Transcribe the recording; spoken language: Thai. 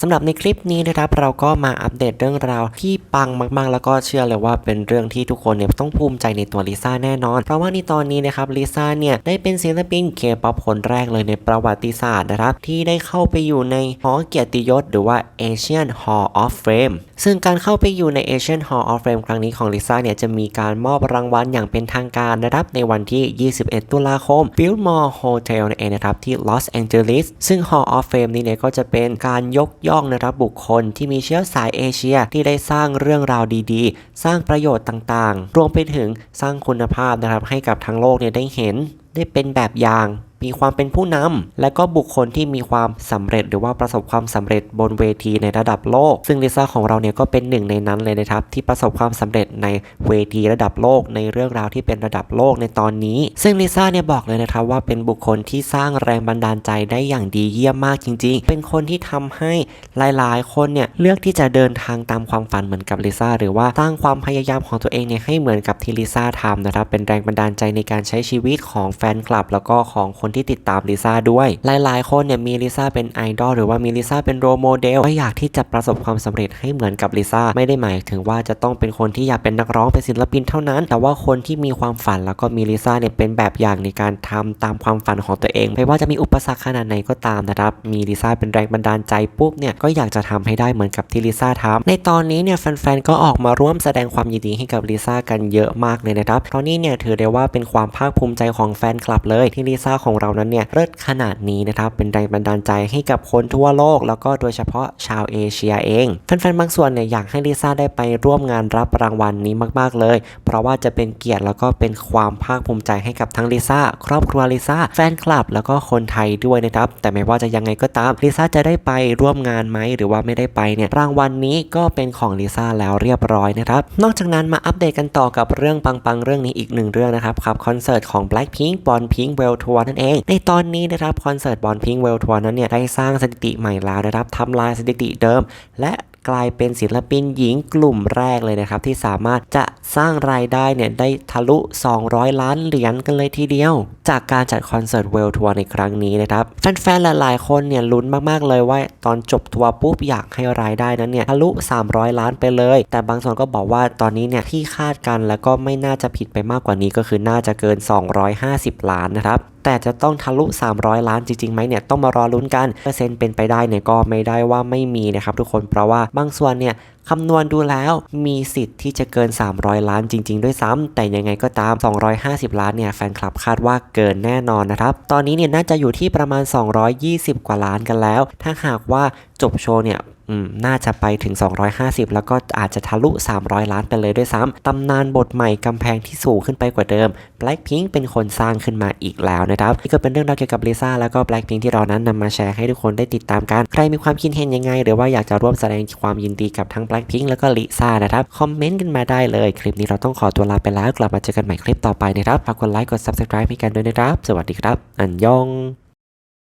สำหรับในคลิปนี้นะครับเราก็มาอัปเดตเรื่องราวที่ปังมากๆ แล้วก็เชื่อเลยว่าเป็นเรื่องที่ทุกคนเนี่ยต้องภูมิใจในตัวลิซ่าแน่นอน เพราะว่าในตอนนี้นะครับลิซ่าเนี่ยได้เป็นศิลปินเคป๊อปคนแรกเลยในประวัติศาสตร์นะครับที่ได้เข้าไปอยู่ในหอเกียรติยศหรือว่า Asian Hall of Fame ซึ่งการเข้าไปอยู่ใน Asian Hall of Fame ครั้งนี้ของลิซ่าเนี่ยจะมีการมอบรางวัลอย่างเป็นทางการนะครับในวันที่ 21 ตุลาคม Biltmore Hotel นั่นเองนะครับที่ลอสแองเจลิสซึ่ง Hall of Fame นี้เนี่ยก็จะเป็นการยกย่องนะครับบุคคลที่มีเชื้อสายเอเชียที่ได้สร้างเรื่องราวดีๆ สร้างประโยชน์ต่างๆ รวมไปถึงสร้างคุณภาพนะครับให้กับทั้งโลกเนี่ยได้เห็นได้เป็นแบบอย่าง มีความเป็นผู้นำและก็บุคคลที่มีความสำเร็จหรือว่าประสบความสำเร็จบนเวทีในระดับโลก ซึ่งลิซ่าของเราเนี่ยก็เป็นหนึ่งในนั้นเลยนะครับ ที่ประสบความสำเร็จในเวทีระดับโลก ในเรื่องราวที่เป็นระดับโลกในตอนนี้ ซึ่งลิซ่าเนี่ยบอกเลยนะครับว่าเป็นบุคคลที่สร้างแรงบันดาลใจได้อย่างดีเยี่ยมมากจริง ๆ เป็นคนที่ทำให้หลาย ๆ คนเนี่ยเลือกที่จะเดินทางตามความฝันเหมือนกับลิซ่าหรือว่าสร้างความพยายามของตัวเองเนี่ยให้เหมือนกับที่ลิซ่าทำนะครับเป็นแรงบันดาลใจในการใช้ชีวิตของแฟนคลับ แล้วก็ของคนที่ติดตามลิซ่าด้วย หลายๆ คนเนี่ยมีลิซ่าเป็นไอดอลหรือว่ามีลิซ่าเป็นโรโมเดลก็อยากที่จะประสบความสำเร็จให้เหมือนกับลิซ่าไม่ได้หมายถึงว่าจะต้องเป็นคนที่อยากเป็นนักร้องเป็นศิลปินเท่านั้น แต่ว่าคนที่มีความฝันแล้วก็มีลิซ่าเนี่ยเป็นแบบอย่างในการทำตามความฝันของตัวเองไม่ว่าจะมีอุปสรรคขนาดไหนก็ตามนะครับมีลิซ่าเป็นแรงบันดาลใจปุ๊บเนี่ยก็อยากจะทำให้ได้เหมือนกับที่ลิซ่าทำในตอนนี้เนี่ยแฟนๆก็ออกมาร่วมแสดงความยินดีให้กับลิซ่ากันเยอะมากเลยนะครับเพราะนี่เนี่ยถือได้ว่าเป็นความภาคภูมิใจของแฟนคลับเลยที่ลิซ่าของเรานั้นเนี่ยเลิศขนาดนี้นะครับเป็นแรงบันดาลใจให้กับคนทั่วโลก แล้วก็โดยเฉพาะชาวเอเชียเองแฟนๆบางส่วนเนี่ยอยากให้ลิซ่าได้ไปร่วมงานรับรางวัลนี้มาก ๆ เลย เพราะว่าจะเป็นเกียรติแล้วก็เป็นความภาคภูมิใจให้กับทั้งลิซ่าครอบครัวลิซ่าแฟนคลับ แล้วก็คนไทยด้วยนะครับแต่ไม่ว่าจะยังไงก็ตามลิซ่าจะได้ไปร่วมงานไหมหรือว่าไม่ได้ไปเนี่ยรางวัลนนี้ก็เป็นของลิซ่าแล้วเรียบร้อยนะครับนอกจากนั้นมาอัปเดตกันต่อกับเรื่องปังๆเรื่องนี้อีกหนึ่งเรื่องนะครับครับคอนเสิร์ตของ Blackpink b o n Pink World Tour นั่นเองในตอนนี้นะครับคอนเสิร์ตบอลพิงเวลทัวร์นั้นเนี่ยได้สร้างสถิติใหม่แล้วนะครับทำลายสถิติเดิม และกลายเป็นศิลปินหญิงกลุ่มแรกเลยนะครับ ที่สามารถจะสร้างรายได้เนี่ยได้ทะลุ 200 ล้านเหรียญกันเลยทีเดียว จากการจัดคอนเสิร์ตเวลทัวร์ในครั้งนี้นะครับ แฟนๆ หลายๆ คนเนี่ยลุ้นมากๆ เลยว่าตอนจบทัวร์ปุ๊บอยากให้รายได้นั้นเนี่ยทะลุ 300 ล้านไปเลย แต่บางส่วนก็บอกว่าตอนนี้เนี่ยที่คาดกันแล้วก็ไม่น่าจะผิดไปมากกว่านี้ก็คือน่าจะเกิน 250 ล้านนะครับแต่จะต้องทะลุ 300 ล้านจริงๆไหมเนี่ยต้องมารอลุ้นกันเปอร์เซ็นต์เป็นไปได้เนี่ยก็ไม่ได้ว่าไม่มีนะครับทุกคนเพราะว่าบางส่วนเนี่ย คำนวณดูแล้วมีสิทธิ์ที่จะเกิน 300 ล้านจริง ๆ ด้วยซ้ำแต่ยังไงก็ตาม 250 ล้านเนี่ยแฟนคลับคาดว่าเกินแน่นอนนะครับ ตอนนี้เนี่ยน่าจะอยู่ที่ประมาณ 220 กว่าล้านกันแล้ว ถ้าหากว่าจบโชว์เนี่ย น่าจะไปถึง 250 แล้วก็อาจจะทะลุ 300 ล้านไปเลยด้วยซ้ำตำนานบทใหม่กำแพงที่สูงขึ้นไปกว่าเดิม Blackpink เป็นคนสร้างขึ้นมาอีกแล้วนะครับนี่ก็เป็นเรื่องราวเกี่ยวกับลิซ่าแล้วก็ Blackpink ที่เรานั้นนำมาแชร์ให้ทุกคนได้ติดตามกัน ใครมีความคิดเห็นยังไง หรือว่าอยากจะร่วมแสดงความยินดีกับทั้ง Blackpink แล้วก็ลิซ่านะครับคอมเมนต์กันมาได้เลยคลิปนี้เราต้องขอตัวลาไปแล้วกลับมาเจอกันใหม่คลิปต่อไปนะครับฝากกดไลค์กด subscribe ให้กันด้วยนะครับสวัสดีครับ อันยอง